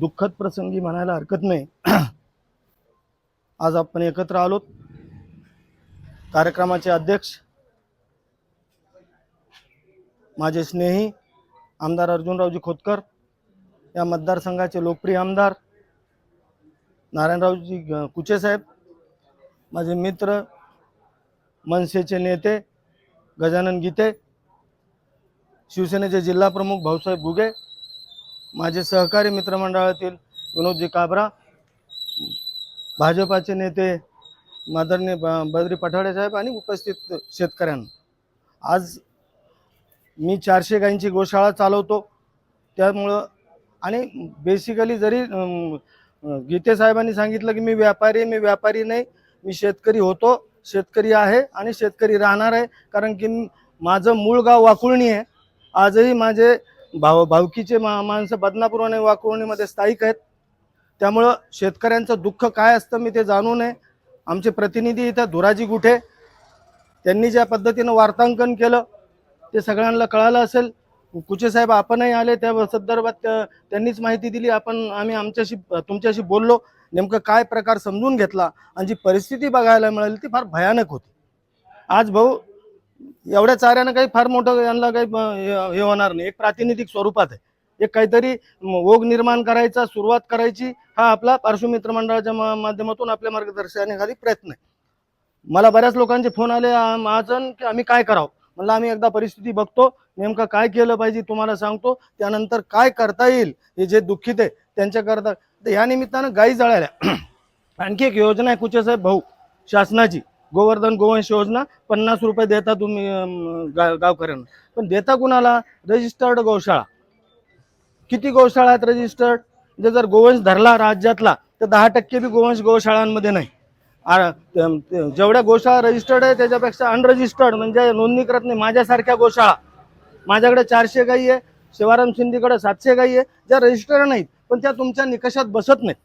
दुःखद प्रसंगी म्हणायला हरकत नाही. आज आपण एकत्र आलोत. कार्यक्रमाचे अध्यक्ष माझे स्नेही आमदार अर्जुनरावजी खोतकर या मतदारसंघाचे लोकप्रिय आमदार नारायणरावजी कुचेसाहेब कुचे साहेब माझे मित्र मनसेचे नेते गजानन गीते शिवसेनेचे जिल्हाप्रमुख भाऊसाहेब घुगे माझे सहकारी मित्रमंडळातील विनोदजी काबरा भाजपाचे नेते मादरने ब- बद्री पठाडे साहेब आणि उपस्थित शेतकऱ्यांना. आज मी चारशे गायींची गोशाळा चालवतो. त्यामुळं आणि बेसिकली जरी गीते साहेबांनी सांगितलं की मी व्यापारी आहे, मी व्यापारी नाही मी शेतकरी होतो शेतकरी आहे आणि शेतकरी राहणार आहे कारण की माझं मूळ गाव वाकुळणी आहे. आजही माझे भाव भावकीचे मा माणसं बदनापूर आणि वाकुळणीमध्ये स्थायिक आहेत. त्यामुळं शेतकऱ्यांचं दुःख काय असतं मी ते जाणू नये. आमचे प्रतिनिधी इथं धुराजी गुठे त्यांनी ज्या पद्धतीनं वार्तांकन केलं ते सगळ्यांना कळालं असेल. कुचे साहेब आपणही आले त्या संदर्भात त्यांनीच माहिती दिली. आपण आम्ही आमच्याशी तुमच्याशी बोललो. नेमकं काय प्रकार समजून घेतला आणि जी परिस्थिती बघायला मिळाली ती फार भयानक होती. आज भाऊ एवढ्या चाऱ्यानं काही फार मोठं यांना काही हे होणार नाही. एक प्रातिनिधिक स्वरूपात आहे. एक काहीतरी ओघ निर्माण करायचा सुरुवात करायची हा आपला पार्श्वमित्र मंडळाच्या माध्यमातून आपल्या मार्गदर्शनाखाली प्रयत्न आहे. मला बऱ्याच लोकांचे फोन आले महाजन की आम्ही काय करावं? म्हणलं आम्ही एकदा परिस्थिती बघतो नेमकं काय केलं पाहिजे तुम्हाला सांगतो त्यानंतर काय करता येईल हे जे दुःखित आहे त्यांच्याकरता. तर या निमित्तानं गायी जळाल्या. आणखी एक योजना आहे कुचे साहेब भाऊ शासनाची. गोवर्धन गोवंश योजना पन्नास रुपये देता तुम्ही गा गावकऱ्यांना. पण देता कुणाला? रजिस्टर्ड गोशाळा. किती गोशाळा आहेत रजिस्टर्ड जे म्हणजे जर गोवंश धरला राज्यातला तर दहा टक्के बी गोवंश गोशाळांमध्ये नाही. जेवढ्या गोशाळा रजिस्टर्ड आहे त्याच्यापेक्षा अनरजिस्टर्ड म्हणजे नोंदणी करत नाही माझ्यासारख्या गोशाळा. माझ्याकडे चारशे गाई आहे शिवाराम शिंदेकडे सातशे गाई आहे ज्या रजिस्टर्ड नाहीत पण त्या तुमच्या निकषात बसत नाहीत.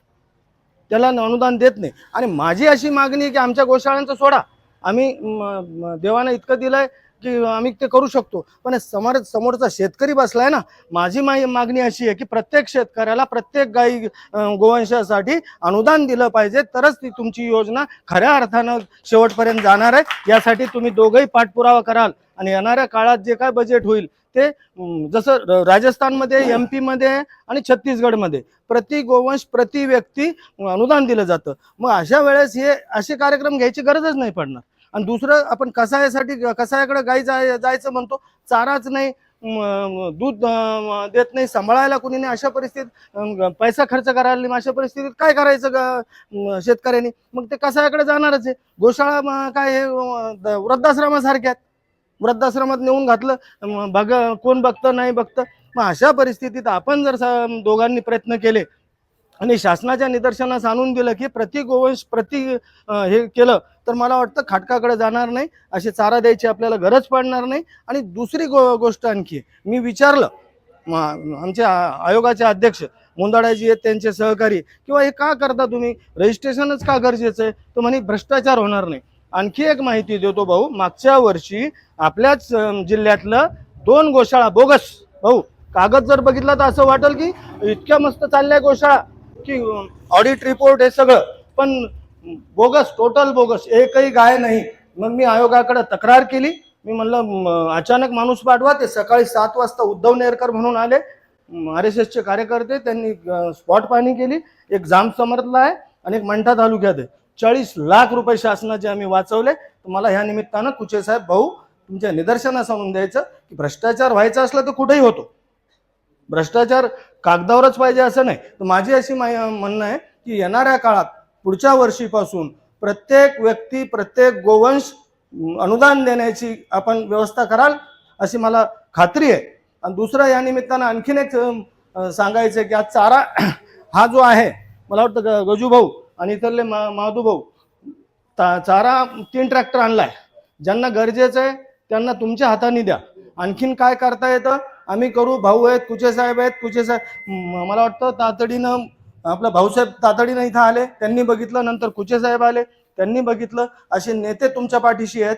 त्याला अनुदान देत नाही. आणि माझी अशी मागणी आहे की आमच्या गोशाळांचं सोडा. आम्ही देवानं इतकं दिलं आहे की आम्ही ते करू शकतो. पण समोर समोरचा शेतकरी बसलाय ना माझी मागणी अशी आहे की प्रत्येक शेतकऱ्याला प्रत्येक गाई गोवंशासाठी अनुदान दिलं पाहिजे. तरच ती तुमची योजना खऱ्या अर्थानं शेवटपर्यंत जाणार आहे. यासाठी तुम्ही दोघंही पाठपुरावा कराल. आणि येणाऱ्या काळात जे काय बजेट होईल ते जसं राजस्थानमध्ये एम पीमध्ये आणि छत्तीसगडमध्ये प्रति गोवंश प्रति व्यक्ती अनुदान दिलं जातं. मग अशा वेळेस हे असे कार्यक्रम घ्यायची गरजच नाही पडणार. आणि दुसरं आपण कसायासाठी कसायाकडे गाई जाय जायचं म्हणतो चाराच नाही दूध देत नाही सांभाळायला कुणी नाही अशा परिस्थितीत पैसा खर्च करायला नाही अशा परिस्थितीत काय करायचं ग- शेतकऱ्यांनी? मग ते कसायाकडे जाणारच आहे. गोशाळा काय हे द- वृद्धाश्रमासारख्या वृद्धाश्रमात नेऊन घातलं बघ कोण बघतं नाही बघतं? मग अशा परिस्थितीत आपण जर दोघांनी प्रयत्न केले आणि शासनाच्या निदर्शनास आणून दिलं की प्रति गोवंश प्रति हे केलं तर मला वाटतं खाटकाकडे जाणार नाही असे चारा द्यायची आपल्याला गरज पडणार नाही. आणि दुसरी गो गोष्ट आणखी मी विचारलं आमच्या आयोगाचे अध्यक्ष मुंदाडाजी आहेत त्यांचे सहकारी किंवा हे का करता तुम्ही? रजिस्ट्रेशनच का गरजेचं आहे? तो म्हणे भ्रष्टाचार होणार नाही. आणखी एक माहिती देतो भाऊ मागच्या वर्षी आपल्याच जिल्ह्यातलं दोन गोशाळा बोगस भाऊ कागद जर बघितला तर असं वाटेल की इतक्या मस्त चालल्या गोशाळा की ऑडिट रिपोर्ट हे सगळं. पण बोगस टोटल बोगस एकही गाय नाही. मग मी आयोगाकडे तक्रार केली. मी म्हणलं अचानक माणूस पाठवा ते सकाळी सात वाजता उद्धव नेरकर म्हणून आले. आर एस एसचे कार्यकर्ते त्यांनी स्पॉट पाहणी केली. एक जाम समर्थला आहे आणि एक मंठा तालुक्यात आहे. चाळीस लाख रुपये शासनाचे आम्ही वाचवले. तर मला ह्या निमित्तानं कुचे साहेब भाऊ तुमच्या निदर्शनास आणून द्यायचं की भ्रष्टाचार व्हायचा असला तर कुठेही होतो. भ्रष्टाचार कागदावरच पाहिजे असं नाही. तर माझी अशी म्हणणं आहे की येणाऱ्या काळात पुढच्या वर्षीपासून प्रत्येक व्यक्ती प्रत्येक गोवंश अनुदान देण्याची आपण व्यवस्था कराल अशी मला खात्री आहे. आणि दुसरं या निमित्तानं आणखीन एक सांगायचं आहे की आज चारा हा जो आहे मला वाटतं ग- गजू भाऊ आणि इथले मा माधू भाऊ ता- चारा तीन ट्रॅक्टर आणलाय. ज्यांना गरजेचं आहे त्यांना तुमच्या हाताने द्या. आणखीन काय करता येतं? आम्ही करू भाऊ आहेत कुचे साहेब आहेत कुचे साहेब मला वाटतं तातडीनं आपलं भाऊसाहेब तातडीनं इथं आले त्यांनी बघितलं नंतर कुचे साहेब आले त्यांनी बघितलं असे नेते तुमच्या पाठीशी आहेत.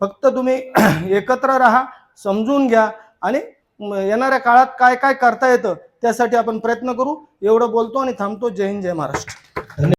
फक्त तुम्ही एकत्र राहा समजून घ्या आणि येणाऱ्या काळात काय काय करता येतं त्यासाठी आपण प्रयत्न करू. एवढं बोलतो आणि थांबतो. जय हिंद जय महाराष्ट्र.